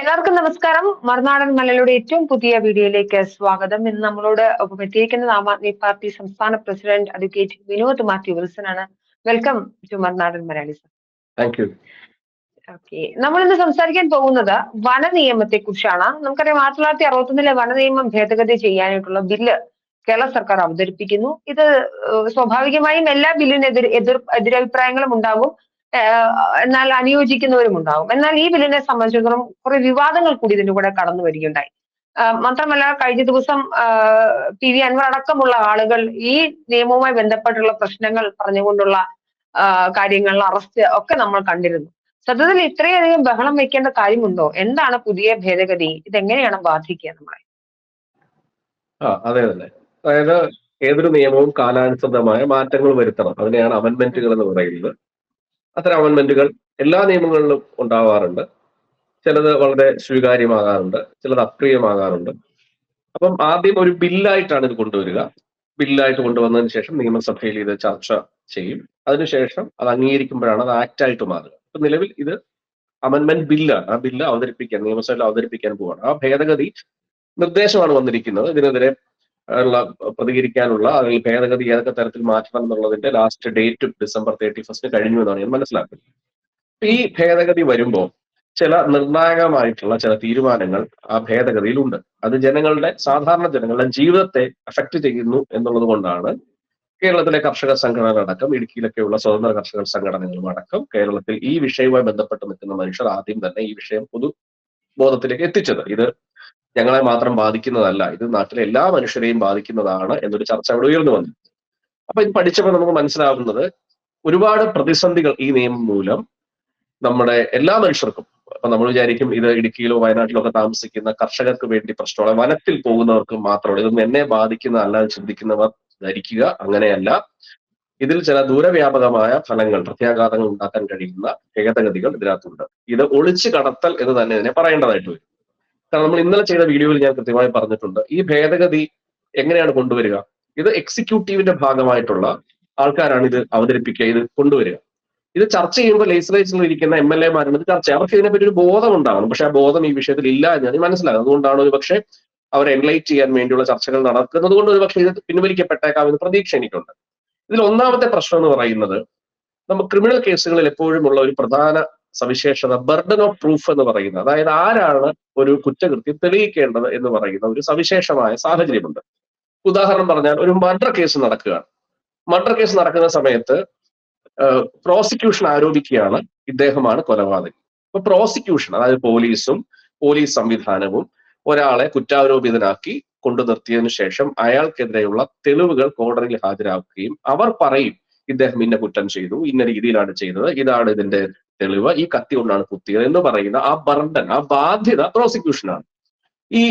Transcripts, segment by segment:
എല്ലാവർക്കും നമസ്കാരം. മറുനാടൻ മലയുടെ ഏറ്റവും പുതിയ വീഡിയോയിലേക്ക് സ്വാഗതം. ഇന്ന് നമ്മളോട് ഒപ്പം എത്തിയിരിക്കുന്നത് ആം ആദ്മി പാർട്ടി സംസ്ഥാന പ്രസിഡന്റ് അഡ്വക്കേറ്റ് വിനോദ് മാത്യു വിൽസൺ ആണ് welcome to Marunadan Malayali sir. Okay. നമ്മൾ ഇന്ന് സംസാരിക്കാൻ പോകുന്നത് വന നിയമത്തെ കുറിച്ചാണ് നമുക്കറിയാം ആയിരത്തി തൊള്ളായിരത്തി അറുപത്തൊന്നിലെ വന നിയമം ഭേദഗതി ചെയ്യാനായിട്ടുള്ള ബില്ല് കേരള സർക്കാർ അവതരിപ്പിക്കുന്നു. ഇത് സ്വാഭാവികമായും എല്ലാ ബില്ലിനെതിരെ എതിർ എതിരഭിപ്രായങ്ങളും ഉണ്ടാകും. എന്നാൽ അനുയോജിക്കുന്നവരും ഉണ്ടാകും എന്നാൽ ഈ ബില്ലിനെ സംബന്ധിച്ചിടത്തോളം കുറെ വിവാദങ്ങൾ കൂടി ഇതിന്റെ കൂടെ കടന്നു വരികയുണ്ടായി. മാത്രമല്ല കഴിഞ്ഞ ദിവസം പി വി അൻവർ അടക്കമുള്ള ആളുകൾ ഈ നിയമവുമായി ബന്ധപ്പെട്ടുള്ള പ്രശ്നങ്ങൾ പറഞ്ഞുകൊണ്ടുള്ള കാര്യങ്ങൾ അറസ്റ്റ് ഒക്കെ നമ്മൾ കണ്ടിരുന്നു. സത്യത്തിൽ ഇത്രയധികം ബഹളം വെക്കേണ്ട കാര്യമുണ്ടോ? എന്താണ് പുതിയ ഭേദഗതി? ഇതെങ്ങനെയാണ് ബാധിക്കുക നമ്മളെ? അതെ തന്നെ അതായത് ഏതൊരു നിയമവും കാലാനുസൃതമായ മാറ്റങ്ങൾ വരുത്തണം. അതിനെയാണ് അമെന്മെന്റുകൾ എന്ന് പറയുന്നത്. അത്തരം അമൻമെന്റുകൾ എല്ലാ നിയമങ്ങളിലും ഉണ്ടാവാറുണ്ട്. ചിലത് വളരെ സ്വീകാര്യമാകാറുണ്ട് ചിലത് അപ്രിയമാകാറുണ്ട്. അപ്പം ആദ്യം ഒരു ബില്ലായിട്ടാണ് ഇത് കൊണ്ടുവരിക. ബില്ലായിട്ട് കൊണ്ടുവന്നതിന് ശേഷം നിയമസഭയിൽ ഇത് ചർച്ച ചെയ്യും. അതിനുശേഷം അത് അംഗീകരിക്കുമ്പോഴാണ് അത് ആക്ട് ആയിട്ട് മാറുക. അപ്പൊ നിലവിൽ ഇത് അമൻമെന്റ് ബില്ലാണ് ആ ബില്ല് അവതരിപ്പിക്കാൻ നിയമസഭയിൽ അവതരിപ്പിക്കാൻ പോവാണ്. ആ ഭേദഗതി നിർദ്ദേശമാണ് വന്നിരിക്കുന്നത്. ഇതിനെതിരെ ഉള്ള പ്രതികരിക്കാനുള്ള അല്ലെങ്കിൽ ഭേദഗതി ഏതൊക്കെ തരത്തിൽ മാറ്റണം എന്നുള്ളതിന്റെ last date December thirty first കഴിഞ്ഞു എന്നാണ് ഞാൻ മനസ്സിലാക്കുന്നത്. ഈ ഭേദഗതി വരുമ്പോൾ ചില നിർണായകമായിട്ടുള്ള ചില തീരുമാനങ്ങൾ ആ ഭേദഗതിയിലുണ്ട് അത് ജനങ്ങളുടെ സാധാരണ ജനങ്ങളുടെ ജീവിതത്തെ അഫക്റ്റ് ചെയ്യുന്നു എന്നുള്ളത് കൊണ്ടാണ് കേരളത്തിലെ കർഷക സംഘടന അടക്കം ഇടുക്കിയിലൊക്കെയുള്ള സ്വതന്ത്ര കർഷക സംഘടനകളും അടക്കം കേരളത്തിൽ ഈ വിഷയവുമായി ബന്ധപ്പെട്ട് നിൽക്കുന്ന മനുഷ്യർ ആദ്യം തന്നെ ഈ വിഷയം പൊതു ബോധത്തിലേക്ക് എത്തിച്ചത്. ഇത് ഞങ്ങളെ മാത്രം ബാധിക്കുന്നതല്ല. ഇത് നാട്ടിലെ എല്ലാ മനുഷ്യരെയും ബാധിക്കുന്നതാണ് എന്നൊരു ചർച്ച അവിടെ ഉയർന്നു വന്നു. അപ്പൊ ഇത് പഠിച്ചപ്പോൾ നമുക്ക് മനസ്സിലാവുന്നത് ഒരുപാട് പ്രതിസന്ധികൾ ഈ നിയമം മൂലം നമ്മുടെ എല്ലാ മനുഷ്യർക്കും. അപ്പൊ നമ്മൾ വിചാരിക്കും ഇത് ഇടുക്കിയിലോ വയനാട്ടിലോ ഒക്കെ താമസിക്കുന്ന കർഷകർക്ക് വേണ്ടി പ്രശ്നമാണ് വനത്തിൽ പോകുന്നവർക്ക് മാത്രമാണ് ഇതൊന്നും എന്നെ ബാധിക്കുന്ന അല്ലാതെ ചിന്തിക്കുന്നവർ ധരിക്കുക അങ്ങനെയല്ല. ഇതിൽ ചില ദൂരവ്യാപകമായ ഫലങ്ങൾ പ്രത്യാഘാതങ്ങൾ ഉണ്ടാക്കാൻ കഴിയുന്ന ഭേദഗതികൾ ഇതിനകത്തുണ്ട്. ഇത് ഒളിച്ചു കടത്തൽ എന്ന് തന്നെ ഇതിനെ പറയേണ്ടതായിട്ട് വരും. കാരണം നമ്മൾ ഇന്നലെ ചെയ്ത വീഡിയോയിൽ ഞാൻ കൃത്യമായി പറഞ്ഞിട്ടുണ്ട്. ഈ ഭേദഗതി എങ്ങനെയാണ് കൊണ്ടുവരിക? ഇത് എക്സിക്യൂട്ടീവിന്റെ ഭാഗമായിട്ടുള്ള ആൾക്കാരാണ് ഇത് അവതരിപ്പിക്കുക ഇത് കൊണ്ടുവരിക. ഇത് ചർച്ച ചെയ്യുമ്പോൾ ലെജിസ്ലേച്ചറിൽ ഇരിക്കുന്ന എം എൽ എമാരാണ് ഇത് ചർച്ച അവർക്ക് ഇതിനെപ്പറ്റി ഒരു ബോധം ഉണ്ടാവണം പക്ഷെ ആ ബോധം ഈ വിഷയത്തിൽ ഇല്ല എന്ന് ഞാൻ മനസ്സിലാകും അതുകൊണ്ടാണ് ഒരു പക്ഷേ അവരെ എൻലൈറ്റ് ചെയ്യാൻ വേണ്ടിയുള്ള ചർച്ചകൾ നടക്കുന്നത്. കൊണ്ട് ഒരു പക്ഷേ ഇത് പിൻവലിക്കപ്പെട്ടേക്കാം എന്ന് പ്രതീക്ഷ എനിക്കുണ്ട് ഇതിൽ ഒന്നാമത്തെ പ്രശ്നം എന്ന് പറയുന്നത് നമ്മൾ ക്രിമിനൽ കേസുകളിൽ എപ്പോഴും ഉള്ള ഒരു പ്രധാന സവിശേഷത ബർഡൻ ഓഫ് പ്രൂഫ് എന്ന് പറയുന്നത്. അതായത് ആരാണ് ഒരു കുറ്റകൃത്യം തെളിയിക്കേണ്ടത് എന്ന് പറയുന്ന ഒരു സവിശേഷമായ സാഹചര്യമുണ്ട്. ഉദാഹരണം പറഞ്ഞാൽ ഒരു മർഡർ കേസ് നടക്കുകയാണ്. മർഡർ കേസ് നടക്കുന്ന സമയത്ത് പ്രോസിക്യൂഷൻ ആരോപിക്കുകയാണ് ഇദ്ദേഹമാണ് കൊലപാതകി. അപ്പൊ പ്രോസിക്യൂഷൻ അതായത് പോലീസും പോലീസ് സംവിധാനവും ഒരാളെ കുറ്റാരോപിതനാക്കി കൊണ്ടു നിർത്തിയതിനു ശേഷം അയാൾക്കെതിരെയുള്ള തെളിവുകൾ കോടതിയിൽ ഹാജരാക്കുകയും അവർ പറയും ഇദ്ദേഹം ഇന്ന കുറ്റം ചെയ്തു ഇന്ന രീതിയിലാണ് ചെയ്തത് ഇതാണ് ഇതിന്റെ തെളിവ് ഈ കത്തി കൊണ്ടാണ് കുത്തിയത് എന്ന് പറയുന്ന ആ ബർഡൻ ആ ബാധ്യത പ്രോസിക്യൂഷനാണ് ഈ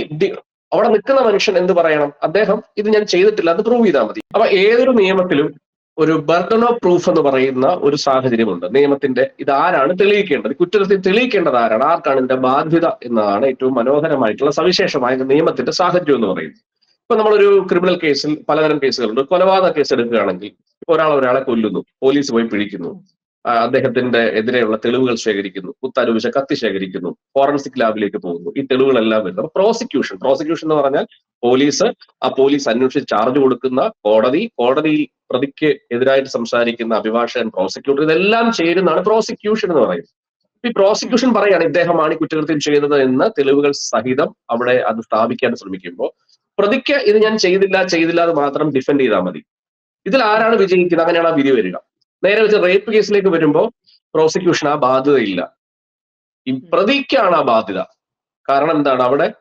അവിടെ നിൽക്കുന്ന മനുഷ്യൻ എന്ത് പറയണം? അദ്ദേഹം ഇത് ഞാൻ ചെയ്തിട്ടില്ല അത് പ്രൂവ് ചെയ്താൽ മതി. അപ്പൊ ഏതൊരു നിയമത്തിലും ഒരു ബർഡൻ ഓഫ് പ്രൂഫ് എന്ന് പറയുന്ന ഒരു സാഹചര്യമുണ്ട്. നിയമത്തിന്റെ ഇത് ആരാണ് തെളിയിക്കേണ്ടത്? കുറ്റകൃത്യം തെളിയിക്കേണ്ടത് ആരാണ്? ആർക്കാണ് ഇതിന്റെ ബാധ്യത എന്നതാണ് ഏറ്റവും മനോഹരമായിട്ടുള്ള സവിശേഷമായ നിയമത്തിന്റെ സാഹചര്യം എന്ന് പറയുന്നത്. ഇപ്പൊ നമ്മളൊരു ക്രിമിനൽ കേസിൽ പലതരം കേസുകളുണ്ട് കൊലപാതക കേസ് എടുക്കുകയാണെങ്കിൽ ഒരാൾ ഒരാളെ കൊല്ലുന്നു പോലീസ് പോയി പിടിക്കുന്നു അദ്ദേഹത്തിന്റെ എതിരെയുള്ള തെളിവുകൾ ശേഖരിക്കുന്നു. കുത്താരൂപിച്ച കത്തി ശേഖരിക്കുന്നു. ഫോറൻസിക് ലാബിലേക്ക് പോകുന്നു. ഈ തെളിവുകളെല്ലാം വരുന്നു. അപ്പൊ പ്രോസിക്യൂഷൻ പ്രോസിക്യൂഷൻ എന്ന് പറഞ്ഞാൽ പോലീസ് ആ പോലീസ് അന്വേഷിച്ച് ചാർജ് കൊടുക്കുന്ന കോടതി കോടതി പ്രതിക്ക് എതിരായിട്ട് സംസാരിക്കുന്ന അഭിഭാഷകൻ പ്രോസിക്യൂട്ടർ ഇതെല്ലാം ചേരുന്നതാണ് പ്രോസിക്യൂഷൻ എന്ന് പറയുന്നത്. ഈ പ്രോസിക്യൂഷൻ പറയാണ് ഇദ്ദേഹമാണ് ഈ കുറ്റകൃത്യം ചെയ്യുന്നത് എന്ന് തെളിവുകൾ സഹിതം അവിടെ അത് സ്ഥാപിക്കാൻ ശ്രമിക്കുമ്പോൾ പ്രതിക്ക് ഇത് ഞാൻ ചെയ്തില്ല ചെയ്തില്ല എന്ന് മാത്രം ഡിഫെൻഡ് ചെയ്താൽ മതി. ഇതിൽ ആരാണ് വിജയിക്കുന്നത്? അങ്ങനെയാണ് ആ വിധി വരിക. നേരെ വെച്ച് റേപ്പ് കേസിലേക്ക് വരുമ്പോൾ പ്രോസിക്യൂഷൻ ആ ബാധ്യതയില്ല. ഈ പ്രതിക്കാണ് ആ ബാധ്യത. കാരണം എന്താണ്? അവിടെ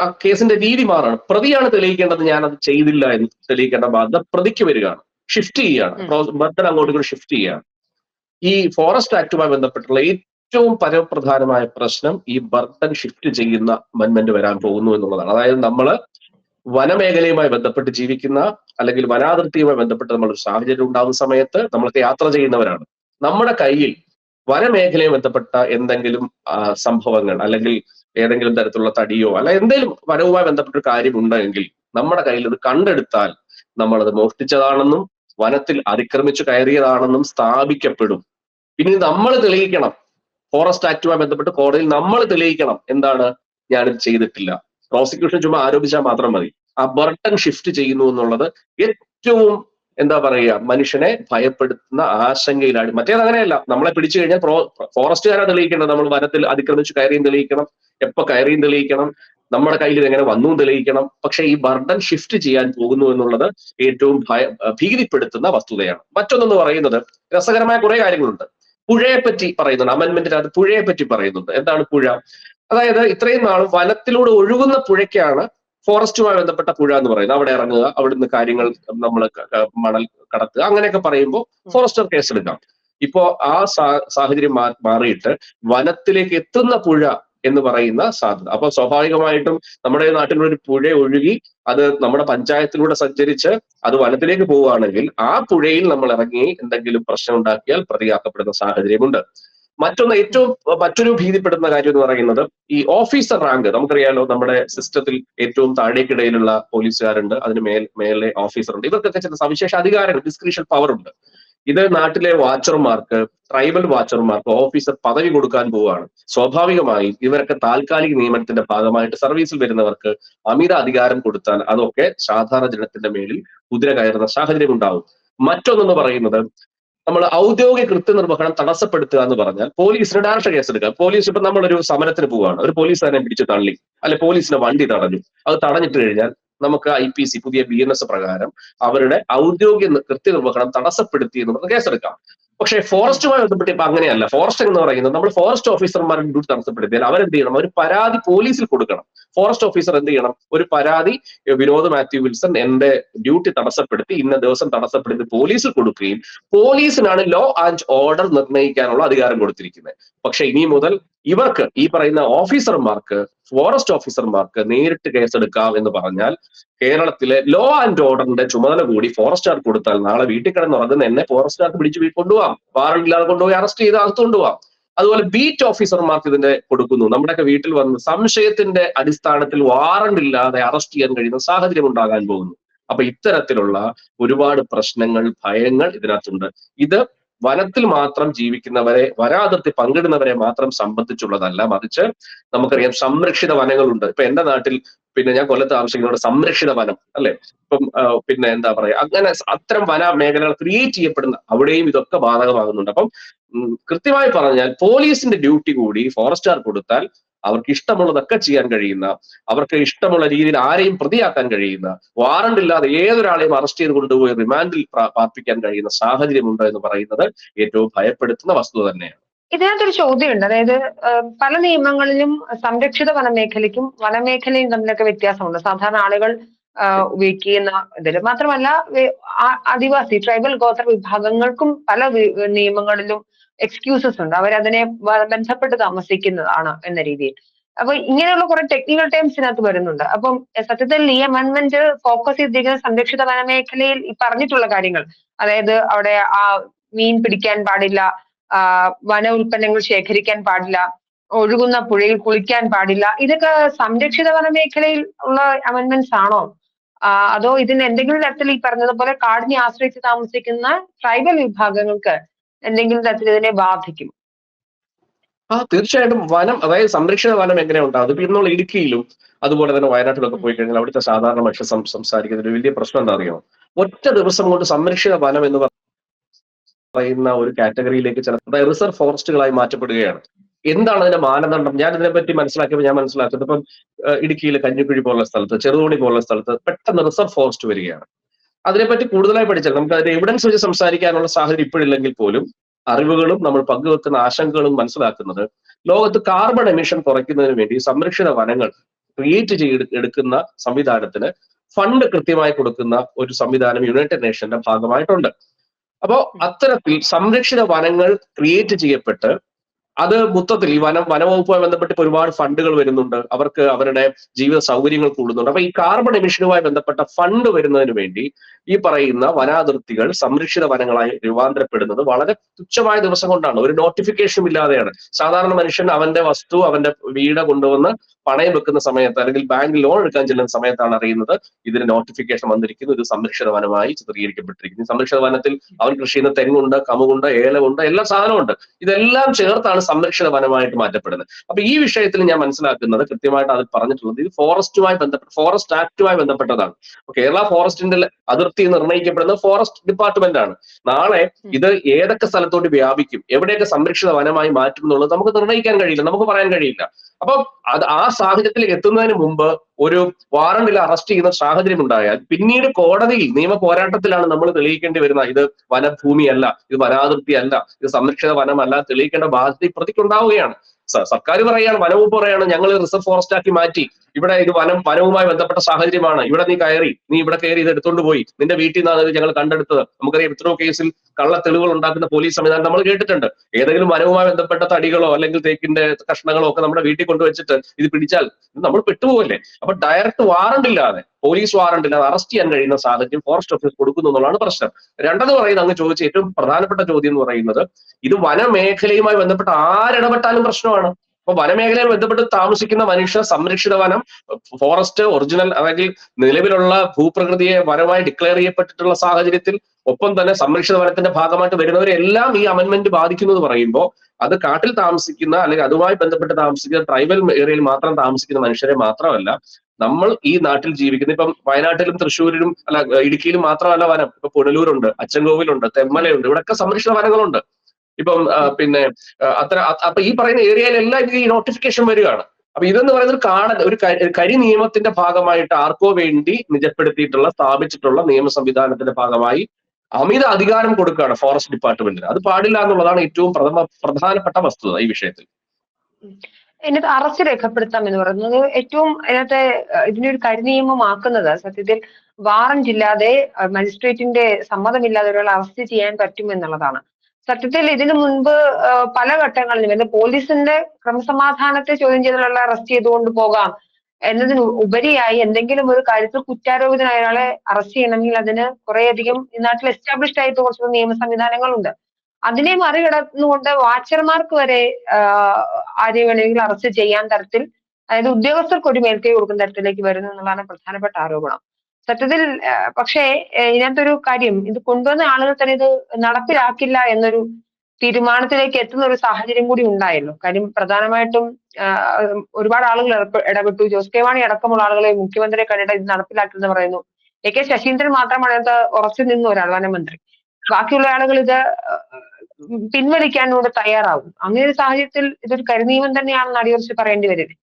ആ, കേസിന്റെ രീതി മാറാണ്. പ്രതിയാണ് തെളിയിക്കേണ്ടത് ഞാൻ അത് ചെയ്തില്ല എന്ന് തെളിയിക്കേണ്ട ബാധ്യത പ്രതിക്ക് വരികയാണ്. ഷിഫ്റ്റ് ചെയ്യാണ്. ബന്ധൻ അങ്ങോട്ട് കൂടി ഷിഫ്റ്റ് ചെയ്യാണ്. ഈ ഫോറസ്റ്റ് ആക്ടുമായി ബന്ധപ്പെട്ടുള്ള ഏറ്റവും പരമപ്രധാനമായ പ്രശ്നം ഈ ബർത്തൻ ഷിഫ്റ്റ് ചെയ്യുന്ന അമെന്റ്മെന്റ് വരാൻ പോകുന്നു എന്നുള്ളതാണ്. അതായത് നമ്മൾ വനമേഖലയുമായി ബന്ധപ്പെട്ട് ജീവിക്കുന്ന അല്ലെങ്കിൽ വനാതിർത്തിയുമായി ബന്ധപ്പെട്ട് നമ്മളൊരു സാഹചര്യം ഉണ്ടാകുന്ന സമയത്ത് നമ്മളൊക്കെ യാത്ര ചെയ്യുന്നവരാണ്. നമ്മുടെ കയ്യിൽ വനമേഖലയെ ബന്ധപ്പെട്ട എന്തെങ്കിലും സംഭവങ്ങൾ അല്ലെങ്കിൽ ഏതെങ്കിലും തരത്തിലുള്ള തടിയോ അല്ല എന്തെങ്കിലും വനവുമായി ബന്ധപ്പെട്ട ഒരു കാര്യം ഉണ്ടെങ്കിൽ നമ്മുടെ കയ്യിൽ അത് കണ്ടെടുത്താൽ നമ്മളത് മോഷ്ടിച്ചതാണെന്നും വനത്തിൽ അതിക്രമിച്ചു കയറിയതാണെന്നും സ്ഥാപിക്കപ്പെടും. പിന്നെ നമ്മൾ തെളിയിക്കണം. ഫോറസ്റ്റ് ആക്ടുമായി ബന്ധപ്പെട്ട് കോടതിയിൽ നമ്മൾ തെളിയിക്കണം. എന്താണ്? ഞാനിത് ചെയ്തിട്ടില്ല. പ്രോസിക്യൂഷൻ ചുമ്മാ ആരോപിച്ചാൽ മാത്രം മതി. ആ ബർട്ടൺ ഷിഫ്റ്റ് ചെയ്യുന്നു എന്നുള്ളത് ഏറ്റവും എന്താ പറയുക മനുഷ്യനെ ഭയപ്പെടുത്തുന്ന ആശങ്കയിലാണ് മറ്റേത് അങ്ങനെയല്ല. നമ്മളെ പിടിച്ചു കഴിഞ്ഞാൽ ഫോറസ്റ്റുകാരാണ് തെളിയിക്കേണ്ടത്. നമ്മൾ വനത്തിൽ അതിക്രമിച്ച് കയറിയും തെളിയിക്കണം. എപ്പോ കയറിയും തെളിയിക്കണം. നമ്മുടെ കയ്യിൽ ഇത് എങ്ങനെ വന്നു തെളിയിക്കണം. പക്ഷെ ഈ ബർഡൻ ഷിഫ്റ്റ് ചെയ്യാൻ പോകുന്നു എന്നുള്ളത് ഏറ്റവും ഭയ ഭീതിപ്പെടുത്തുന്ന വസ്തുതയാണ്. മറ്റൊന്നെന്ന് പറയുന്നത് രസകരമായ കുറെ കാര്യങ്ങളുണ്ട്. പുഴയെ പറ്റി പറയുന്നുണ്ട്. അമെന്റ്മെന്റിനകത്ത് പുഴയെ പറ്റി പറയുന്നുണ്ട്. എന്താണ് പുഴ? അതായത് ഇത്രയും നാളും വനത്തിലൂടെ ഒഴുകുന്ന പുഴയ്ക്കാണ് ഫോറസ്റ്റുമായി ബന്ധപ്പെട്ട പുഴ എന്ന് പറയുന്നത്. അവിടെ ഇറങ്ങുക അവിടുന്ന് കാര്യങ്ങൾ നമ്മൾ മണൽ കടത്തുക അങ്ങനെയൊക്കെ പറയുമ്പോൾ ഫോറസ്റ്റർ കേസെടുക്കാം ഇപ്പോ ആ സാഹചര്യം മാറിയിട്ട് വനത്തിലേക്ക് എത്തുന്ന പുഴ എന്ന് പറയുന്ന സാധ്യത. അപ്പൊ സ്വാഭാവികമായിട്ടും നമ്മുടെ നാട്ടിലൊരു ഒരു പുഴ ഒഴുകി അത് നമ്മുടെ പഞ്ചായത്തിലൂടെ സഞ്ചരിച്ച് അത് വനത്തിലേക്ക് പോവുകയാണെങ്കിൽ ആ പുഴയിൽ നമ്മൾ ഇറങ്ങി എന്തെങ്കിലും പ്രശ്നം ഉണ്ടാക്കിയാൽ പ്രതിയാക്കപ്പെടുന്ന സാഹചര്യമുണ്ട്. മറ്റൊന്ന് ഏറ്റവും മറ്റൊരു ഭീതിപ്പെടുന്ന കാര്യം എന്ന് പറയുന്നത് ഈ ഓഫീസർ റാങ്ക്. നമുക്കറിയാലോ നമ്മുടെ സിസ്റ്റത്തിൽ ഏറ്റവും താഴേക്കിടയിലുള്ള പോലീസുകാരുണ്ട് അതിന് മേൽ മേലെ ഓഫീസർ ഉണ്ട് ഇവർക്കൊക്കെ ചില സവിശേഷ അധികാരങ്ങൾ ഡിസ്ക്രിപ്ഷൻ പവർ ഉണ്ട്. ഇത് നാട്ടിലെ വാച്ചർമാർക്ക് ട്രൈബൽ വാച്ചർമാർക്ക് ഓഫീസർ പദവി കൊടുക്കാൻ പോവുകയാണ്. സ്വാഭാവികമായി ഇവരൊക്കെ താൽക്കാലിക നിയമനത്തിന്റെ ഭാഗമായിട്ട് സർവീസിൽ വരുന്നവർക്ക് അമിത അധികാരം കൊടുത്താൽ അതൊക്കെ സാധാരണ ജനത്തിന്റെ മേലിൽ കുതിര കയറുന്ന സാഹചര്യം ഉണ്ടാവും. മറ്റൊന്നെന്ന് പറയുന്നത് നമ്മൾ ഔദ്യോഗിക കൃത്യനിർവഹണം തടസ്സപ്പെടുത്തുക എന്ന് പറഞ്ഞാൽ പോലീസിന് ഡയറക്ഷൻ കേസെടുക്കുക. പോലീസ് ഇപ്പൊ നമ്മളൊരു സമരത്തിന് പോവുകയാണ്. ഒരു പോലീസുകാരനെ പിടിച്ച് തള്ളി. അല്ലെ പോലീസിന്റെ വണ്ടി തടഞ്ഞു. അത് തടഞ്ഞിട്ട് കഴിഞ്ഞാൽ നമുക്ക് ഐ പി സി പുതിയ ബി എൻ എസ് പ്രകാരം അവരുടെ ഔദ്യോഗിക കൃത്യനിർവഹണം തടസ്സപ്പെടുത്തി എന്ന് പറഞ്ഞ് കേസെടുക്കാം. പക്ഷേ ഫോറസ്റ്റുമായി ബന്ധപ്പെട്ട് ഇപ്പൊ അങ്ങനെയല്ല. ഫോറസ്റ്റ് എന്ന് പറയുന്നത് നമ്മൾ ഫോറസ്റ്റ് ഓഫീസർമാരുടെ ഡ്യൂട്ടി തടസ്സപ്പെടുത്തിയാൽ അവരെന്ത് ചെയ്യണം? ഒരു പരാതി പോലീസിൽ കൊടുക്കണം. ഫോറസ്റ്റ് ഓഫീസർ എന്ത് ചെയ്യണം? ഒരു പരാതി വിനോദ് മാത്യു വിൽസൺ എന്റെ ഡ്യൂട്ടി തടസ്സപ്പെടുത്തി ഇന്ന ദിവസം തടസ്സപ്പെടുത്തി പോലീസിൽ കൊടുക്കുകയും പോലീസിനാണ് ലോ ആൻഡ് ഓർഡർ നിർണയിക്കാനുള്ള അധികാരം കൊടുത്തിരിക്കുന്നത്. പക്ഷെ ഇനി മുതൽ ഇവർക്ക് ഈ പറയുന്ന ഓഫീസർമാർക്ക് ഫോറസ്റ്റ് ഓഫീസർമാർക്ക് നേരിട്ട് കേസെടുക്കാം എന്ന് പറഞ്ഞാൽ കേരളത്തിലെ ലോ ആൻഡ് ഓർഡറിന്റെ ചുമതല കൂടി ഫോറസ്റ്റുകാർ കൊടുത്താൽ നാളെ വീട്ടിൽ കിടന്നുറങ്ങുന്ന എന്നെ ഫോറസ്റ്റുകാർക്ക് പിടിച്ച് കൊണ്ടുപോകാം വാറണ്ടില്ലാതെ കൊണ്ടുപോയി അറസ്റ്റ് ചെയ്ത് അകത്ത് കൊണ്ടുപോകാം അതുപോലെ ബീറ്റ് ഓഫീസർമാർക്ക് ഇതിന്റെ കൊടുക്കുന്നു. നമ്മുടെയൊക്കെ വീട്ടിൽ വന്ന് സംശയത്തിന്റെ അടിസ്ഥാനത്തിൽ വാറണ്ട് ഇല്ലാതെ അറസ്റ്റ് ചെയ്യാൻ കഴിയുന്ന സാഹചര്യം ഉണ്ടാകാൻ പോകുന്നു. അപ്പൊ ഇത്തരത്തിലുള്ള ഒരുപാട് പ്രശ്നങ്ങൾ ഭയങ്ങൾ ഇതിനകത്തുണ്ട്. ഇത് വനത്തിൽ മാത്രം ജീവിക്കുന്നവരെ വനാതിർത്തി പങ്കിടുന്നവരെ മാത്രം സംബന്ധിച്ചുള്ളതല്ല. മറിച്ച് നമുക്കറിയാം സംരക്ഷിത വനങ്ങളുണ്ട്. ഇപ്പൊ എന്റെ നാട്ടിൽ പിന്നെ ഞാൻ കൊല്ലത്ത് താമസിക്കുന്നവരുടെ സംരക്ഷിത വനം അല്ലെ? ഇപ്പം പിന്നെ എന്താ പറയാ അങ്ങനെ അത്തരം വന മേഖലകൾ ക്രിയേറ്റ് ചെയ്യപ്പെടുന്ന അവിടെയും ഇതൊക്കെ ബാധകമാകുന്നുണ്ട്. അപ്പം കൃത്യമായി പറഞ്ഞാൽ പോലീസിന്റെ ഡ്യൂട്ടി കൂടി ഫോറസ്റ്റുകാർ കൊടുത്താൽ അവർക്ക് ഇഷ്ടമുള്ളതൊക്കെ ചെയ്യാൻ കഴിയുന്ന അവർക്ക് ഇഷ്ടമുള്ള രീതിയിൽ ആരെയും പ്രതിയാക്കാൻ കഴിയുന്ന വാറണ്ട് ഇല്ലാതെ ഏതൊരാളെയും അറസ്റ്റ് ചെയ്ത് കൊണ്ടുപോയി റിമാൻഡിൽ പാർപ്പിക്കാൻ കഴിയുന്ന സാഹചര്യമുണ്ട് എന്ന് പറയുന്നത് ഏറ്റവും ഭയപ്പെടുത്തുന്ന വസ്തുത തന്നെയാണ്. ഇതിനകത്തൊരു ചോദ്യമുണ്ട്. അതായത് പല നിയമങ്ങളിലും സംരക്ഷിത വനമേഖലയ്ക്കും വനമേഖലയും തമ്മിലൊക്കെ വ്യത്യാസമുണ്ട്. സാധാരണ ആളുകൾ ഉപയോഗിക്കുന്ന ഇതിൽ മാത്രമല്ല ആദിവാസി ട്രൈബൽ ഗോത്ര വിഭാഗങ്ങൾക്കും പല നിയമങ്ങളിലും എക്സ്ക്യൂസസ് ഉണ്ട്. അവരതിനെ ബന്ധപ്പെട്ട് താമസിക്കുന്നതാണ് എന്ന രീതിയിൽ. അപ്പൊ ഇങ്ങനെയുള്ള കുറെ ടെക്നിക്കൽ ടേംസ് ഇതിനകത്ത് വരുന്നുണ്ട്. അപ്പം സത്യത്തിൽ ഈ അമെന്റ്മെന്റ് ഫോക്കസ് ചെയ്തിരിക്കുന്ന സംരക്ഷിത വനമേഖലയിൽ ഈ പറഞ്ഞിട്ടുള്ള കാര്യങ്ങൾ. അതായത് അവിടെ ആ മീൻ പിടിക്കാൻ പാടില്ല വന ഉൽപ്പന്നങ്ങൾ ശേഖരിക്കാൻ പാടില്ല ഒഴുകുന്ന പുഴയിൽ കുളിക്കാൻ പാടില്ല. ഇതൊക്കെ സംരക്ഷിത വനമേഖലയിൽ ഉള്ള അമെന്റ്മെന്റ്സ് ആണോ? അതോ ഇതിന് എന്തെങ്കിലും തരത്തിൽ ഈ പറഞ്ഞതുപോലെ കാടിനെ ആശ്രയിച്ച് താമസിക്കുന്ന ട്രൈബൽ വിഭാഗങ്ങൾക്ക് എന്തെങ്കിലും തരത്തിൽ ഇതിനെ ബാധിക്കും? ആ തീർച്ചയായിട്ടും വനം അതായത് സംരക്ഷിത വനം എങ്ങനെ ഉണ്ടാകും ഇപ്പൊ ഇന്നുള്ള ഇടുക്കിയിലും അതുപോലെ തന്നെ വയനാട്ടിലൊക്കെ പോയി കഴിഞ്ഞാൽ അവിടുത്തെ സാധാരണ മനുഷ്യ സംസാരിക്കുന്ന ഒരു വലിയ പ്രശ്നം എന്താ അറിയോ? ഒറ്റ ദിവസം കൊണ്ട് സംരക്ഷിത വനം എന്ന് പറയുന്ന ഒരു കാറ്റഗറിയിലേക്ക് ചില റിസർവ് ഫോറസ്റ്റുകളായി മാറ്റപ്പെടുകയാണ്. എന്താണ് അതിന്റെ മാനദണ്ഡം? ഞാൻ ഇതിനെപ്പറ്റി മനസ്സിലാക്കിയപ്പോൾ ഞാൻ മനസ്സിലാക്കുന്നത് ഇപ്പം ഇടുക്കിയിലെ കഞ്ഞിക്കുഴി പോലുള്ള സ്ഥലത്ത് ചെറുതോണി പോലുള്ള സ്ഥലത്ത് പെട്ടെന്ന് റിസർവ് ഫോറസ്റ്റ് വരികയാണ്. അതിനെപ്പറ്റി കൂടുതലായി പഠിച്ചാൽ നമുക്ക് അതിന്റെ എവിഡൻസ് വെച്ച് സംസാരിക്കാനുള്ള സാഹചര്യം ഇപ്പോഴില്ലെങ്കിൽ പോലും അറിവുകളും നമ്മൾ പങ്കുവെക്കുന്ന ആശങ്കകളും മനസ്സിലാക്കുന്നത് ലോകത്ത് കാർബൺ എമിഷൻ കുറയ്ക്കുന്നതിന് വേണ്ടി സംരക്ഷിത വനങ്ങൾ ക്രിയേറ്റ് ചെയ്ത് എടുക്കുന്ന സംവിധാനത്തിന് ഫണ്ട് കൃത്യമായി കൊടുക്കുന്ന ഒരു സംവിധാനം യുണൈറ്റഡ് നേഷന്റെ ഭാഗമായിട്ടുണ്ട്. അപ്പോ അത്തരത്തിൽ സംരക്ഷിത വനങ്ങൾ ക്രിയേറ്റ് ചെയ്യപ്പെട്ട് അത് മൊത്തത്തിൽ ഈ വനം വനവകുപ്പുമായി ബന്ധപ്പെട്ട് ഇപ്പോൾ ഒരുപാട് ഫണ്ടുകൾ വരുന്നുണ്ട്. അവർക്ക് അവരുടെ ജീവിത സൗകര്യങ്ങൾ കൂടുന്നുണ്ട്. അപ്പൊ ഈ കാർബൺ എമിഷനുമായി ബന്ധപ്പെട്ട ഫണ്ട് വരുന്നതിന് വേണ്ടി ഈ പറയുന്ന വനാതിർത്തികൾ സംരക്ഷിത വനങ്ങളായി രൂപാന്തരപ്പെടുന്നത് വളരെ തുച്ഛമായ ദിവസം കൊണ്ടാണ്. ഒരു നോട്ടിഫിക്കേഷനും ഇല്ലാതെയാണ്. സാധാരണ മനുഷ്യൻ അവന്റെ വസ്തു അവന്റെ വീട് കൊണ്ടുവന്ന് പണയം വെക്കുന്ന സമയത്ത് അല്ലെങ്കിൽ ബാങ്ക് ലോൺ എടുക്കാൻ ചെല്ലുന്ന സമയത്താണ് അറിയുന്നത്. ഇതിന് നോട്ടിഫിക്കേഷൻ വന്നിരിക്കുന്നു. ഒരു സംരക്ഷിത വനമായി ചിത്രീകരിക്കപ്പെട്ടിരിക്കുന്നു. സംരക്ഷിത വനത്തിൽ അവൻ കൃഷി ചെയ്യുന്ന തെങ്ങുണ്ട് കമുകുണ്ട് ഏലമുണ്ട് എല്ലാ സാധനമുണ്ട്. ഇതെല്ലാം ചേർത്താണ് സംരക്ഷിത വനമായിട്ട് മാറ്റപ്പെടുന്നത്. അപ്പൊ ഈ വിഷയത്തിൽ ഞാൻ മനസ്സിലാക്കുന്നത് കൃത്യമായിട്ട് അത് പറഞ്ഞിട്ടുള്ളത് ഇത് ഫോറസ്റ്റുമായി ബന്ധപ്പെട്ട ഫോറസ്റ്റ് ആക്ടുമായി ബന്ധപ്പെട്ടതാണ്. കേരള ഫോറസ്റ്റിന്റെ അതിർത്തി നിർണയിക്കപ്പെടുന്നത് ഫോറസ്റ്റ് ഡിപ്പാർട്ട്മെന്റ് ആണ്. നാളെ ഇത് ഏതൊക്കെ സ്ഥലത്തോട്ട് വ്യാപിക്കും എവിടെയൊക്കെ സംരക്ഷിത വനമായി മാറ്റും എന്നുള്ളത് നമുക്ക് നിർണയിക്കാൻ കഴിയില്ല നമുക്ക് പറയാൻ കഴിയില്ല. അപ്പൊ അത് ആ സാഹചര്യത്തിലേക്ക് എത്തുന്നതിന് മുമ്പ് ഒരു വാറണ്ടിൽ അറസ്റ്റ് ചെയ്യുന്ന സാഹചര്യം ഉണ്ടായാൽ പിന്നീട് കോടതിയിൽ നിയമ പോരാട്ടത്തിലാണ് നമ്മൾ തെളിയിക്കേണ്ടി വരുന്നത് ഇത് വനഭൂമിയല്ല ഇത് വനാതിർത്തി അല്ല ഇത് സംരക്ഷിത വനമല്ല തെളിയിക്കേണ്ട ബാധ്യത പ്രതിക്കുണ്ടാവുകയാണ് സർക്കാർ പറയാണ് വനവും പറയാണ് ഞങ്ങൾ റിസർവ് ഫോറസ്റ്റ് ആക്കി മാറ്റി. ഇവിടെ ഇത് വനം വനവുമായി ബന്ധപ്പെട്ട സാഹചര്യമാണ്. ഇവിടെ നീ കയറി നീ ഇവിടെ കയറി ഇത് എടുത്തുകൊണ്ട് പോയി. നിന്റെ വീട്ടിൽ നിന്നാണ് ഇത് ഞങ്ങൾ കണ്ടെടുത്തത്. നമുക്കറിയാം എത്രയോ കേസിൽ കള്ള തെളിവുകൾ ഉണ്ടാക്കുന്ന പോലീസ് സംവിധാനം നമ്മൾ കേട്ടിട്ടുണ്ട്. ഏതെങ്കിലും വനവുമായി ബന്ധപ്പെട്ട തടികളോ അല്ലെങ്കിൽ തേക്കിന്റെ കഷ്ണങ്ങളോ ഒക്കെ നമ്മുടെ വീട്ടിൽ കൊണ്ടുവച്ചിട്ട് ഇത് പിടിച്ചാൽ നമ്മൾ പെട്ടുപോകല്ലേ അപ്പൊ ഡയറക്റ്റ് വാറണ്ട് ഇല്ലാതെ പോലീസ് വാറണ്ടിനെ അറസ്റ്റ് ചെയ്യാൻ കഴിയുന്ന സാഹചര്യം ഫോറസ്റ്റ് ഓഫീസ് കൊടുക്കുന്നു എന്നുള്ളതാണ് പ്രശ്നം. രണ്ടെന്ന് പറയുന്നത് അങ്ങ് ചോദിച്ച ഏറ്റവും പ്രധാനപ്പെട്ട ചോദ്യം എന്ന് പറയുന്നത് ഇത് വനമേഖലയുമായി ബന്ധപ്പെട്ട ആരിടപെട്ടാലും പ്രശ്നമാണ്. അപ്പൊ വനമേഖലയിൽ ബന്ധപ്പെട്ട് താമസിക്കുന്ന മനുഷ്യ സംരക്ഷിത വനം ഫോറസ്റ്റ് ഒറിജിനൽ അല്ലെങ്കിൽ നിലവിലുള്ള ഭൂപ്രകൃതിയെ വനമായി ഡിക്ലെയർ ചെയ്യപ്പെട്ടിട്ടുള്ള സാഹചര്യത്തിൽ ഒപ്പം തന്നെ സംരക്ഷിത വനത്തിന്റെ ഭാഗമായിട്ട് വരുന്നവരെല്ലാം ഈ അമെന്മെന്റ് ബാധിക്കുന്നു എന്ന് പറയുമ്പോൾ അത് കാട്ടിൽ താമസിക്കുന്ന അല്ലെങ്കിൽ അതുമായി ബന്ധപ്പെട്ട് താമസിക്കുന്ന ട്രൈബൽ ഏരിയയിൽ മാത്രം താമസിക്കുന്ന മനുഷ്യരെ മാത്രമല്ല നമ്മൾ ഈ നാട്ടിൽ ജീവിക്കുന്ന ഇപ്പം വയനാട്ടിലും തൃശ്ശൂരിലും അല്ല ഇടുക്കിയിലും മാത്രമല്ല വനം. ഇപ്പൊ പുനലൂരുണ്ട് അച്ചൻകോവിലുണ്ട് തെമ്മലയുണ്ട് ഇവിടെയൊക്കെ സംരക്ഷിത വനങ്ങളുണ്ട്. ഇപ്പം പിന്നെ അത്ര അപ്പൊ ഈ പറയുന്ന ഏരിയയിലെല്ലാം ഈ നോട്ടിഫിക്കേഷൻ വരികയാണ്. അപ്പൊ ഇതെന്ന് പറയുന്നത് ഒരു ഒരു കരി നിയമത്തിന്റെ ഭാഗമായിട്ട് ആർക്കോ വേണ്ടി നിജപ്പെടുത്തിയിട്ടുള്ള സ്ഥാപിച്ചിട്ടുള്ള നിയമ സംവിധാനത്തിന്റെ ഭാഗമായി അമിത അധികാരം കൊടുക്കുകയാണ് ഫോറസ്റ്റ് ഡിപ്പാർട്ട്മെന്റിന് അത് പാടില്ല എന്നുള്ളതാണ് ഏറ്റവും പ്രഥമ പ്രധാനപ്പെട്ട വസ്തുത ഈ വിഷയത്തിൽ. ഇതിനകത്ത് അറസ്റ്റ് രേഖപ്പെടുത്താം എന്ന് പറയുന്നത് ഏറ്റവും അതിനകത്തെ ഇതിന്റെ ഇതിനെ ഒരു കരിനിയമമാക്കുന്നത്. സത്യത്തിൽ വാറന്റ് ഇല്ലാതെ മജിസ്ട്രേറ്റിന്റെ സമ്മതമില്ലാതെ ഒരാൾ അറസ്റ്റ് ചെയ്യാൻ പറ്റും എന്നുള്ളതാണ്. സത്യത്തിൽ ഇതിനു മുൻപ് പല ഘട്ടങ്ങളിലും പോലീസിന്റെ ക്രമസമാധാനത്തെ ചോദ്യം ചെയ്തുള്ള അറസ്റ്റ് ചെയ്തുകൊണ്ട് പോകാം. എന്നതിന് ഉപരിയായി എന്തെങ്കിലും ഒരു കാര്യത്തിൽ കുറ്റാരോപിതനായ ഒരാളെ അറസ്റ്റ് ചെയ്യണമെങ്കിൽ അതിന് കുറേയധികം ഈ നാട്ടിൽ എസ്റ്റാബ്ലിഷ്ഡ് ആയിട്ട് കുറച്ച് നിയമ സംവിധാനങ്ങളുണ്ട്. അതിനെ മറികടന്നുകൊണ്ട് വാച്ചർമാർക്ക് വരെ ആരെയും ആരെ വേണമെങ്കിലും അറസ്റ്റ് ചെയ്യാൻ തരത്തിൽ അതായത് ഉദ്യോഗസ്ഥർക്ക് ഒരു മേൽക്കൈ കൊടുക്കുന്ന തരത്തിലേക്ക് വരുന്നു എന്നുള്ളതാണ് പ്രധാനപ്പെട്ട ആരോപണം. സത്യത്തിൽ പക്ഷേ ഇതിനകത്തൊരു കാര്യം ഇത് കൊണ്ടുവന്ന ആളുകൾ തന്നെ ഇത് നടപ്പിലാക്കില്ല എന്നൊരു തീരുമാനത്തിലേക്ക് എത്തുന്ന ഒരു സാഹചര്യം കൂടി ഉണ്ടായല്ലോ. കാര്യം പ്രധാനമായിട്ടും ഒരുപാട് ആളുകൾ ഇടപെ- ഇടപെട്ടു. ജോസ് കെ മാണി അടക്കമുള്ള ആളുകളെ മുഖ്യമന്ത്രിയെ കണ്ടിട്ട് ഇത് നടപ്പിലാക്കില്ലെന്ന് പറയുന്നു. എ കെ ശശീന്ദ്രൻ മാത്രമാണ് അതിനകത്ത് ഉറച്ചു നിന്ന ഒരാൾ വനമന്ത്രി ബാക്കിയുള്ള ആളുകൾ ഇത് പിൻവലിക്കാനൂടെ തയ്യാറാവും അങ്ങനെ ഒരു സാഹചര്യത്തിൽ ഇതൊരു കരിനിയമം തന്നെയാണെന്ന് അടിയുറച്ച് പറയേണ്ടി വരില്ലേ?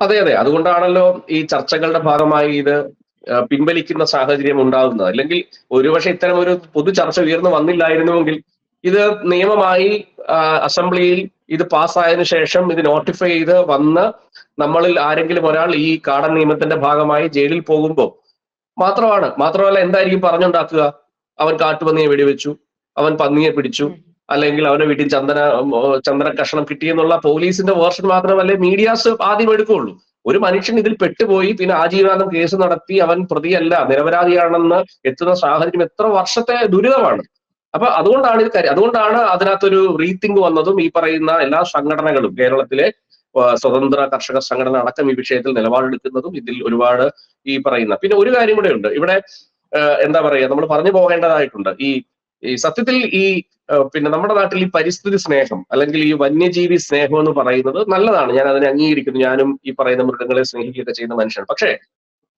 അതെ അതെ. അതുകൊണ്ടാണല്ലോ ഈ ചർച്ചകളുടെ ഭാഗമായി ഇത് പിൻവലിക്കുന്ന സാഹചര്യം ഉണ്ടാകുന്നത്. അല്ലെങ്കിൽ ഒരുപക്ഷെ ഇത്തരം ഒരു പൊതു ചർച്ച ഉയർന്നു വന്നില്ലായിരുന്നുവെങ്കിൽ ഇത് നിയമമായി അസംബ്ലിയിൽ ഇത് പാസ്സായതിനു ശേഷം ഇത് നോട്ടിഫൈ ചെയ്ത് വന്ന് നമ്മളിൽ ആരെങ്കിലും ഒരാൾ ഈ കാടൻ നിയമത്തിന്റെ ഭാഗമായി ജയിലിൽ പോകുമ്പോൾ മാത്രമാണ്. മാത്രമല്ല എന്തായിരിക്കും പറഞ്ഞുണ്ടാക്കുക? അവൻ കാട്ടുപന്നിയെ വെടിവെച്ചു അവൻ പന്നിയെ പിടിച്ചു അല്ലെങ്കിൽ അവന്റെ വീട്ടിൽ ചന്ദന ചന്ദന കഷണം കിട്ടിയെന്നുള്ള പോലീസിന്റെ വേർഷൻ മാത്രമല്ലേ മീഡിയാസ് ആദ്യം എടുക്കുകയുള്ളൂ. ഒരു മനുഷ്യൻ ഇതിൽ പെട്ടുപോയി പിന്നെ ആജീവനാന്തം കേസ് നടത്തി അവൻ പ്രതിയല്ല നിരപരാധിയാണെന്ന് എത്തുന്ന സാഹചര്യം എത്ര വർഷത്തെ ദുരിതമാണ്. അപ്പൊ അതുകൊണ്ടാണ് ഇത് കാര്യം. അതുകൊണ്ടാണ് അതിനകത്തൊരു റീത്തിങ് വന്നതും ഈ പറയുന്ന എല്ലാ സംഘടനകളും കേരളത്തിലെ സ്വതന്ത്ര കർഷക സംഘടന അടക്കം ഈ വിഷയത്തിൽ നിലപാടെടുക്കുന്നതും ഇതിൽ ഒരുപാട് ഈ പറയുന്ന. പിന്നെ ഒരു കാര്യം കൂടെ ഉണ്ട്. ഇവിടെ എന്താ പറയാ നമ്മൾ പറഞ്ഞു പോകേണ്ടതായിട്ടുണ്ട്. ഈ ഈ സത്യത്തിൽ ഈ പിന്നെ നമ്മുടെ നാട്ടിൽ ഈ പരിസ്ഥിതി സ്നേഹം അല്ലെങ്കിൽ ഈ വന്യജീവി സ്നേഹം എന്ന് പറയുന്നത് നല്ലതാണ്. ഞാൻ അതിനെ അംഗീകരിക്കുന്നു. ഞാനും ഈ പറയുന്ന മൃഗങ്ങളെ സ്നേഹിക്കുകയൊക്കെ ചെയ്യുന്ന മനുഷ്യനാണ് പക്ഷേ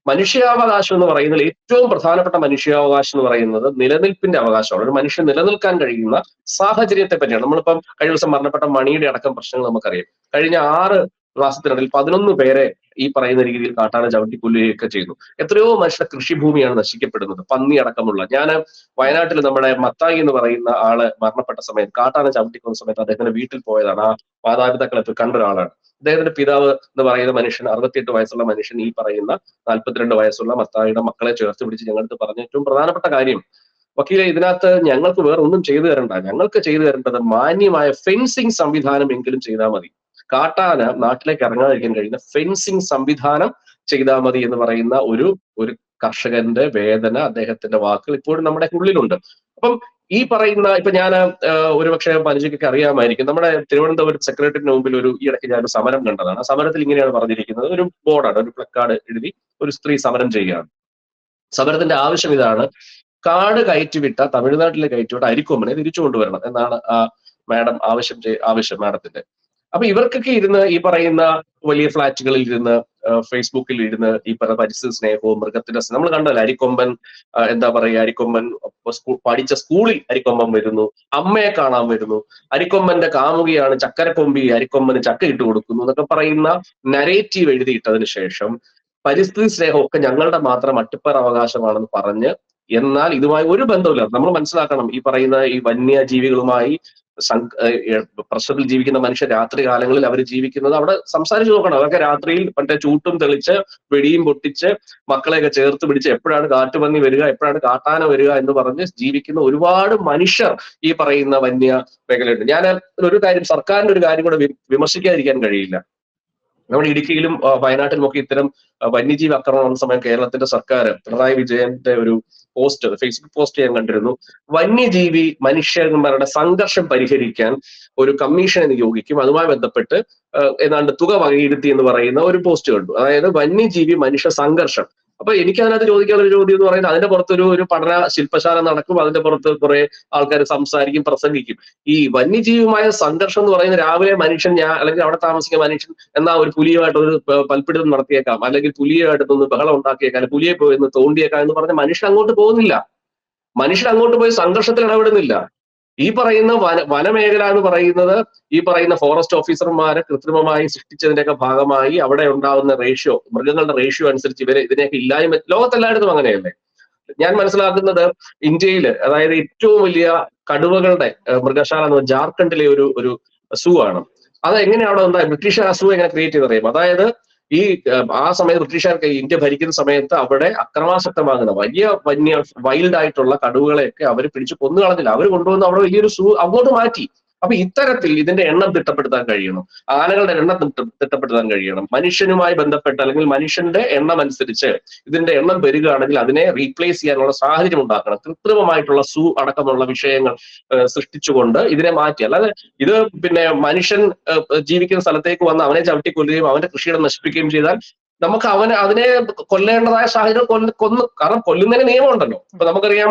മനുഷ്യാവകാശം എന്ന് പറയുന്നത് ഏറ്റവും പ്രധാനപ്പെട്ട മനുഷ്യാവകാശം എന്ന് പറയുന്നത് നിലനിൽപ്പിന്റെ അവകാശമാണ്. ഒരു മനുഷ്യൻ നിലനിൽക്കാൻ കഴിയുന്ന സാഹചര്യത്തെ പറ്റിയാണ്. നമ്മളിപ്പം കഴിഞ്ഞ ദിവസം മരണപ്പെട്ട മണിയുടെ അടക്കം പ്രശ്നങ്ങൾ നമുക്കറിയാം. കഴിഞ്ഞ ആറ് മാസത്തിനിടയിൽ പതിനൊന്ന് പേരെ ഈ പറയുന്ന രീതിയിൽ കാട്ടാന ചവിട്ടിക്കൊല്ലുകയൊക്കെ ചെയ്യുന്നു എത്രയോ മനുഷ്യരുടെ കൃഷിഭൂമിയാണ് നശിക്കപ്പെടുന്നത്. പന്നി അടക്കമുള്ള. ഞാൻ വയനാട്ടിൽ നമ്മുടെ മത്തായി എന്ന് പറയുന്ന ആൾ മരണപ്പെട്ട സമയത്ത് കാട്ടാന ചവിട്ടിക്കുന്ന സമയത്ത് അദ്ദേഹത്തിന്റെ വീട്ടിൽ പോയതാണ്. ആ മാതാപിതാക്കളെ കണ്ട ഒരാളാണ് അദ്ദേഹത്തിന്റെ പിതാവ് എന്ന് പറയുന്ന മനുഷ്യൻ അറുപത്തിയെട്ട് വയസ്സുള്ള മനുഷ്യൻ ഈ പറയുന്ന നാൽപ്പത്തിരണ്ട് വയസ്സുള്ള മത്തായിയുടെ മക്കളെ ചേർത്ത് പിടിച്ച് ഞങ്ങളുടെ പറഞ്ഞ ഏറ്റവും പ്രധാനപ്പെട്ട കാര്യം വക്കീലെ ഇതിനകത്ത് ഞങ്ങൾക്ക് വേറെ ഒന്നും ചെയ്തു തരണ്ട. ഞങ്ങൾക്ക് ചെയ്തു തരേണ്ടത് മാന്യമായ ഫെൻസിങ് സംവിധാനം എങ്കിലും ചെയ്താൽ മതി. കാട്ടാന നാട്ടിലേക്ക് ഇറങ്ങാതിരിക്കാൻ കഴിയുന്ന ഫെൻസിങ് സംവിധാനം ചെയ്താൽ മതി എന്ന് പറയുന്ന ഒരു ഒരു കർഷകന്റെ വേദന അദ്ദേഹത്തിന്റെ വാക്കുകൾ ഇപ്പോഴും നമ്മുടെ ഉള്ളിലുണ്ട്. അപ്പം ഈ പറയുന്ന ഇപ്പൊ ഞാൻ ഒരുപക്ഷെ മനുഷ്യക്കൊക്കെ അറിയാമായിരിക്കും. നമ്മുടെ തിരുവനന്തപുരം സെക്രട്ടറിന് മുമ്പിൽ ഒരു ഈ ഇടയ്ക്ക് ഞാൻ സമരം കണ്ടതാണ്. ആ സമരത്തിൽ ഇങ്ങനെയാണ് പറഞ്ഞിരിക്കുന്നത്. ഒരു ബോർഡാണ് ഒരു പ്ലക്കാർഡ് എഴുതി ഒരു സ്ത്രീ സമരം ചെയ്യുകയാണ്. സമരത്തിന്റെ ആവശ്യം ഇതാണ്. കാട് കയറ്റിവിട്ട തമിഴ്നാട്ടിലെ കയറ്റിവിട്ട അരിക്കൊമ്പനെ തിരിച്ചു കൊണ്ടുവരണം എന്നാണ് ആ മാഡം ആവശ്യം ആവശ്യം മാഡത്തിന്റെ അപ്പൊ ഇവർക്കൊക്കെ ഇരുന്ന് ഈ പറയുന്ന വലിയ ഫ്ലാറ്റുകളിൽ ഇരുന്ന് ഫേസ്ബുക്കിൽ ഇരുന്ന് ഈ പറയുന്ന പരിസ്ഥിതി സ്നേഹവും മൃഗത്തിന്റെ നമ്മൾ കണ്ടല്ലോ അരിക്കൊമ്പൻ എന്താ പറയുക അരിക്കൊമ്പൻ പഠിച്ച സ്കൂളിൽ അരിക്കൊമ്പൻ വരുന്നു അമ്മയെ കാണാൻ വരുന്നു അരിക്കൊമ്പന്റെ കാമുകിയാണ് ചക്കരക്കൊമ്പി അരിക്കൊമ്പന് ചക്ക ഇട്ട് കൊടുക്കുന്നു എന്നൊക്കെ പറയുന്ന നരേറ്റീവ് എഴുതിയിട്ടതിന് ശേഷം പരിസ്ഥിതി സ്നേഹമൊക്കെ ഞങ്ങളുടെ മാത്രം അട്ടിപ്പറ അവകാശമാണെന്ന് പറഞ്ഞ് എന്നാൽ ഇതുമായി ഒരു ബന്ധവുമില്ല. നമ്മൾ മനസ്സിലാക്കണം ഈ പറയുന്ന ഈ വന്യജീവികളുമായി പ്രശ്നത്തിൽ ജീവിക്കുന്ന മനുഷ്യർ രാത്രി കാലങ്ങളിൽ അവർ ജീവിക്കുന്നത് അവിടെ സംസാരിച്ചു നോക്കണം. അതൊക്കെ രാത്രിയിൽ മറ്റേ ചൂട്ടും തെളിച്ച് വെടിയും പൊട്ടിച്ച് മക്കളെയൊക്കെ ചേർത്ത് പിടിച്ച് എപ്പോഴാണ് കാട്ടുപന്നി വരിക എപ്പോഴാണ് കാട്ടാന വരിക എന്ന് പറഞ്ഞ് ജീവിക്കുന്ന ഒരുപാട് മനുഷ്യർ ഈ പറയുന്ന വന്യ മേഖലയുണ്ട്. ഞാൻ ഒരു കാര്യം സർക്കാരിന്റെ ഒരു കാര്യം കൂടെ വിമർശിക്കാതിരിക്കാൻ കഴിയില്ല. നമ്മുടെ ഇടുക്കിയിലും വയനാട്ടിലും ഒക്കെ ഇത്തരം വന്യജീവി ആക്രമണം സമയം കേരളത്തിന്റെ സർക്കാർ പിണറായി വിജയന്റെ ഒരു പോസ്റ്റ് ഫേസ്ബുക്ക് പോസ്റ്റ് ഞാൻ കണ്ടിരുന്നു. വന്യജീവി മനുഷ്യന്മാരുടെ സംഘർഷം പരിഹരിക്കാൻ ഒരു കമ്മീഷനെ നിയോഗിക്കും അതുമായി ബന്ധപ്പെട്ട് ഏതാണ്ട് തുക വകയിരുത്തി എന്ന് പറയുന്ന ഒരു പോസ്റ്റ് കണ്ടു. അതായത് വന്യജീവി മനുഷ്യ സംഘർഷം. അപ്പൊ എനിക്ക് അതിനകത്ത് ചോദിക്കാനുള്ള ഒരു ചോദ്യം എന്ന് പറയുന്നത് അതിന്റെ പുറത്തൊരു ഒരു പഠന ശില്പശാല നടക്കും അതിന്റെ പുറത്ത് കുറെ ആൾക്കാർ സംസാരിക്കും പ്രസംഗിക്കും. ഈ വന്യജീവിയുമായ സംഘർഷം എന്ന് പറയുന്നത് രാവിലെ മനുഷ്യൻ ഞാൻ അല്ലെങ്കിൽ അവിടെ താമസിക്കുന്ന മനുഷ്യൻ എന്നാ ഒരു പുലിയുമായിട്ട് ഒരു പൽപ്പിടുത്തം നടത്തിയേക്കാം. അല്ലെങ്കിൽ പുലിയുമായിട്ട് ഒന്ന് ബഹളം ഉണ്ടാക്കിയേക്കാം അല്ലെങ്കിൽ പുലിയെ പോയി ഒന്ന് തോണ്ടിയേക്കാം എന്ന് പറഞ്ഞ മനുഷ്യൻ അങ്ങോട്ട് പോകുന്നില്ല. മനുഷ്യൻ അങ്ങോട്ട് പോയി സംഘർഷത്തിൽ ഇടപെടുന്നില്ല. ഈ പറയുന്ന വന വനമേഖല എന്ന് പറയുന്നത് ഈ പറയുന്ന ഫോറസ്റ്റ് ഓഫീസർമാരെ കൃത്രിമമായി സൃഷ്ടിച്ചതിന്റെയൊക്കെ ഭാഗമായി അവിടെ ഉണ്ടാകുന്ന റേഷ്യോ മൃഗങ്ങളുടെ റേഷ്യോ അനുസരിച്ച് ഇവരെ ഇതിനെയൊക്കെ ഇല്ലായ്മ ലോകത്തെല്ലായിടത്തും അങ്ങനെയല്ലേ? ഞാൻ മനസ്സിലാക്കുന്നത് ഇന്ത്യയിൽ അതായത് ഏറ്റവും വലിയ കടുവകളുടെ മൃഗശാല എന്ന് ജാർഖണ്ഡിലെ ഒരു ഒരു സൂ ആണ് അത് എങ്ങനെയാണ് അവിടെ ബ്രിട്ടീഷ് ആ എങ്ങനെ ക്രിയേറ്റ് ചെയ്ത് അറിയാം അതായത് ഈ ആ സമയത്ത് ബ്രിട്ടീഷുകാർക്ക് ഇന്ത്യ ഭരിക്കുന്ന സമയത്ത് അവിടെ അക്രമാസക്തമാകുന്ന വലിയ വന്യ വൈൽഡ് ആയിട്ടുള്ള കടുവകളെയൊക്കെ അവർ പിടിച്ച് കൊന്നു കളഞ്ഞില്ല അവർ കൊണ്ടുവന്ന് അവിടെ വലിയൊരു സൂ അങ്ങോട്ട് മാറ്റി. അപ്പൊ ഇത്തരത്തിൽ ഇതിന്റെ എണ്ണം തിട്ടപ്പെടുത്താൻ കഴിയണം ആനകളുടെ എണ്ണം തിട്ട- തിട്ടപ്പെടുത്താൻ കഴിയണം. മനുഷ്യനുമായി ബന്ധപ്പെട്ട് അല്ലെങ്കിൽ മനുഷ്യന്റെ എണ്ണം അനുസരിച്ച് ഇതിന്റെ എണ്ണം വരികയാണെങ്കിൽ അതിനെ റീപ്ലേസ് ചെയ്യാനുള്ള സാഹചര്യം ഉണ്ടാക്കണം. കൃത്രിമമായിട്ടുള്ള സൂ അടക്കമുള്ള വിഷയങ്ങൾ സൃഷ്ടിച്ചുകൊണ്ട് ഇതിനെ മാറ്റി. അല്ലാതെ ഇത് പിന്നെ മനുഷ്യൻ ജീവിക്കുന്ന സ്ഥലത്തേക്ക് വന്ന് അവനെ ചവിട്ടിക്കൊല്ലുകയും അവന്റെ കൃഷിയിടം നശിപ്പിക്കുകയും ചെയ്താൽ നമുക്ക് അവന് അതിനെ കൊല്ലേണ്ടതായ സാഹചര്യം കൊല്ല കൊന്നു കാരണം കൊല്ലുന്നതിന് നിയമമുണ്ടല്ലോ. ഇപ്പൊ നമുക്കറിയാം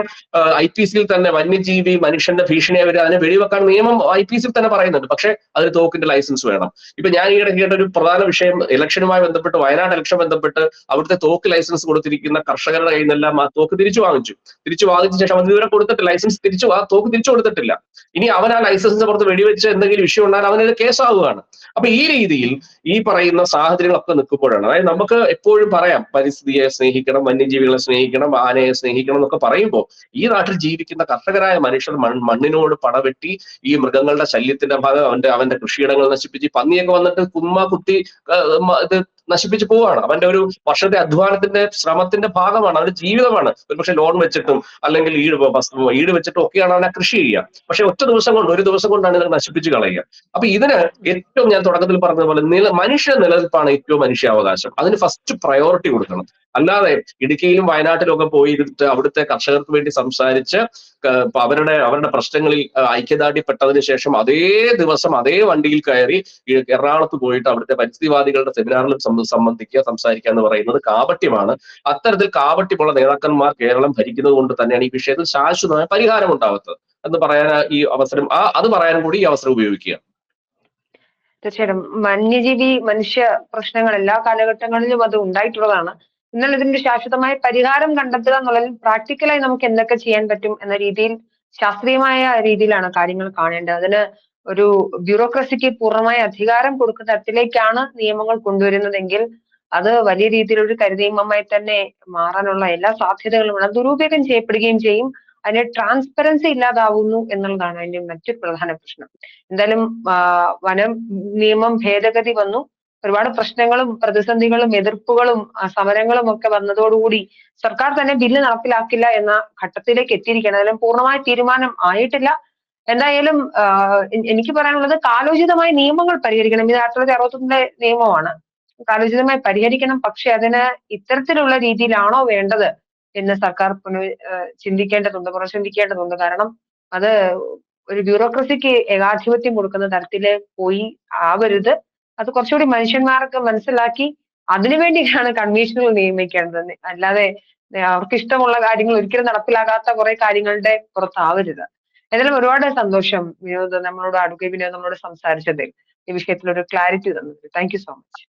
ഐ പി സിയിൽ തന്നെ വന്യജീവി മനുഷ്യന്റെ ഭീഷണി അവർ അതിനെ വെടിവെക്കാൻ നിയമം ഐ പി സിയിൽ തന്നെ പറയുന്നുണ്ട്. പക്ഷേ അതിന് തോക്കിന്റെ ലൈസൻസ് വേണം. ഇപ്പൊ ഞാൻ ഈയിടെ കേട്ട ഒരു പ്രധാന വിഷയം ഇലക്ഷനുമായി ബന്ധപ്പെട്ട് വയനാട് ഇലക്ഷൻ ബന്ധപ്പെട്ട് അവിടുത്തെ തോക്ക് ലൈസൻസ് കൊടുത്തിരിക്കുന്ന കർഷകരുടെ കയ്യിൽ നിന്നെല്ലാം ആ തോക്ക് തിരിച്ചു വാങ്ങിച്ചു. തിരിച്ചു വാങ്ങിച്ച ശേഷം അത് ഇതുവരെ കൊടുത്തിട്ട് ലൈസൻസ് തിരിച്ചു ആ തോക്ക് തിരിച്ചു കൊടുത്തിട്ടില്ല. ഇനി അവൻ ആ ലൈസൻസിന്റെ പുറത്ത് വെടിവെച്ച് എന്തെങ്കിലും വിഷയം ഉണ്ടായാൽ അവനൊരു കേസാവുകയാണ്. അപ്പൊ ഈ രീതിയിൽ ഈ പറയുന്ന സാഹചര്യങ്ങളൊക്കെ നിൽക്കുമ്പോഴാണ് അതായത് നമുക്ക് എപ്പോഴും പറയാം പരിസ്ഥിതിയെ സ്നേഹിക്കണം വന്യജീവികളെ സ്നേഹിക്കണം ആനയെ സ്നേഹിക്കണം എന്നൊക്കെ പറയുമ്പോൾ ഈ നാട്ടിൽ ജീവിക്കുന്ന കർഷകരായ മനുഷ്യർ മണ്ണിനോട് പടവെട്ടി ഈ മൃഗങ്ങളുടെ ശല്യത്തിന്റെ ഭാഗം അവന്റെ അവന്റെ കൃഷിയിടങ്ങൾ നശിപ്പിച്ച് പന്നിയൊക്കെ വന്നിട്ട് കുമ്മ കുത്തി ഇത് നശിപ്പിച്ച് പോവാണ് അവന്റെ ഒരു വർഷത്തെ അധ്വാനത്തിന്റെ ശ്രമത്തിന്റെ ഭാഗമാണ്. അവന്റെ ജീവിതമാണ്. ഒരുപക്ഷെ ലോൺ വെച്ചിട്ടും അല്ലെങ്കിൽ ഈട് ഈട് വെച്ചിട്ടും ഒക്കെയാണ് അവനെ കൃഷി ചെയ്യുക. പക്ഷെ ഒറ്റ ദിവസം കൊണ്ട് ഒരു ദിവസം കൊണ്ടാണ് ഇത് നശിപ്പിച്ച് കളയുക. അപ്പൊ ഇതിന് ഏറ്റവും ഞാൻ തുടക്കത്തിൽ പറഞ്ഞതുപോലെ നില മനുഷ്യ നിലനിൽപ്പാണ് ഏറ്റവും മനുഷ്യാവകാശം. അതിന് ഫസ്റ്റ് പ്രയോറിറ്റി കൊടുക്കണം. അല്ലാതെ ഇടുക്കിയിലും വയനാട്ടിലും ഒക്കെ പോയിരുന്നിട്ട് അവിടുത്തെ കർഷകർക്ക് വേണ്ടി സംസാരിച്ച് അവരുടെ അവരുടെ പ്രശ്നങ്ങളിൽ ഐക്യദാർഢ്യപ്പെട്ടതിന് ശേഷം അതേ ദിവസം അതേ വണ്ടിയിൽ കയറി എറണാകുളത്ത് പോയിട്ട് അവിടുത്തെ പരിസ്ഥിതിവാദികളുടെ സെമിനാറിൽ സംബന്ധിക്കുക സംസാരിക്കുക എന്ന് പറയുന്നത് കാപട്യമാണ്. അത്തരത്തിൽ കാപട്യമുള്ള നേതാക്കന്മാർ കേരളം ഭരിക്കുന്നത് കൊണ്ട് തന്നെയാണ് ഈ വിഷയത്തിൽ ശാശ്വതമായ പരിഹാരം ഉണ്ടാവാത്തത് എന്ന് പറയാൻ ഈ അവസരം ആ അത് പറയാനും കൂടി ഈ അവസരം ഉപയോഗിക്കുക. തീർച്ചയായിട്ടും. വന്യജീവി മനുഷ്യ പ്രശ്നങ്ങൾ എല്ലാ കാലഘട്ടങ്ങളിലും അത് ഉണ്ടായിട്ടുള്ളതാണ്. എന്നാൽ ഇതിന്റെ ശാശ്വതമായ പരിഹാരം കണ്ടെത്തുക എന്നുള്ളതിൽ പ്രാക്ടിക്കലായി നമുക്ക് എന്തൊക്കെ ചെയ്യാൻ പറ്റും എന്ന രീതിയിൽ ശാസ്ത്രീയമായ രീതിയിലാണ് കാര്യങ്ങൾ കാണേണ്ടത്. അതിന് ഒരു ബ്യൂറോക്രസിക്ക് പൂർണമായ അധികാരം കൊടുക്കുന്ന തരത്തിലേക്കാണ് നിയമങ്ങൾ കൊണ്ടുവരുന്നതെങ്കിൽ അത് വലിയ രീതിയിൽ രീതിയിലൊരു കരുതീമമായി തന്നെ മാറാനുള്ള എല്ലാ സാധ്യതകളും അത് ദുരുപയോഗം ചെയ്യപ്പെടുകയും ചെയ്യും. അതിന് ട്രാൻസ്പെറൻസി ഇല്ലാതാവുന്നു എന്നുള്ളതാണ് അതിന്റെ മറ്റു പ്രധാന പ്രശ്നം. എന്തായാലും വനം നിയമം ഭേദഗതി വന്നു. ഒരുപാട് പ്രശ്നങ്ങളും പ്രതിസന്ധികളും എതിർപ്പുകളും സമരങ്ങളും ഒക്കെ വന്നതോടുകൂടി സർക്കാർ തന്നെ ബില്ല് നടപ്പിലാക്കില്ല എന്ന ഘട്ടത്തിലേക്ക് എത്തിയിരിക്കുകയാണ്. അതിലും പൂർണമായ തീരുമാനം ആയിട്ടില്ല. എന്തായാലും എനിക്ക് പറയാനുള്ളത് കാലോചിതമായ നിയമങ്ങൾ പരിഹരിക്കണം. ഇത് ആയിരത്തി തൊള്ളായിരത്തി അറുപത്തൊന്നിലെ നിയമമാണ്. കാലോചിതമായി പരിഹരിക്കണം. പക്ഷെ അതിന് ഇത്തരത്തിലുള്ള രീതിയിലാണോ വേണ്ടത് എന്ന് സർക്കാർ പുനഃ ചിന്തിക്കേണ്ടതുണ്ട് പുനഃചിന്തിക്കേണ്ടതുണ്ട്. കാരണം അത് ഒരു ബ്യൂറോക്രസിക്ക് ഏകാധിപത്യം കൊടുക്കുന്ന തരത്തിൽ പോയി ആവരുത്. അത് കുറച്ചുകൂടി മനുഷ്യന്മാർക്ക് മനസ്സിലാക്കി അതിനു വേണ്ടിയിട്ടാണ് കൺവീഷനുകൾ നിയമിക്കേണ്ടത്. അല്ലാതെ അവർക്ക് ഇഷ്ടമുള്ള കാര്യങ്ങൾ ഒരിക്കലും നടപ്പിലാകാത്ത കുറെ കാര്യങ്ങളുടെ പുറത്താവരുത്. ഏതായാലും ഒരുപാട് സന്തോഷം വിനോദ് നമ്മളോട് അടുക്കി വിനോദ് നമ്മളോട് സംസാരിച്ചതിൽ. ഈ വിഷയത്തിൽ ഒരു ക്ലാരിറ്റി തന്നത് താങ്ക് യു സോ മച്ച്.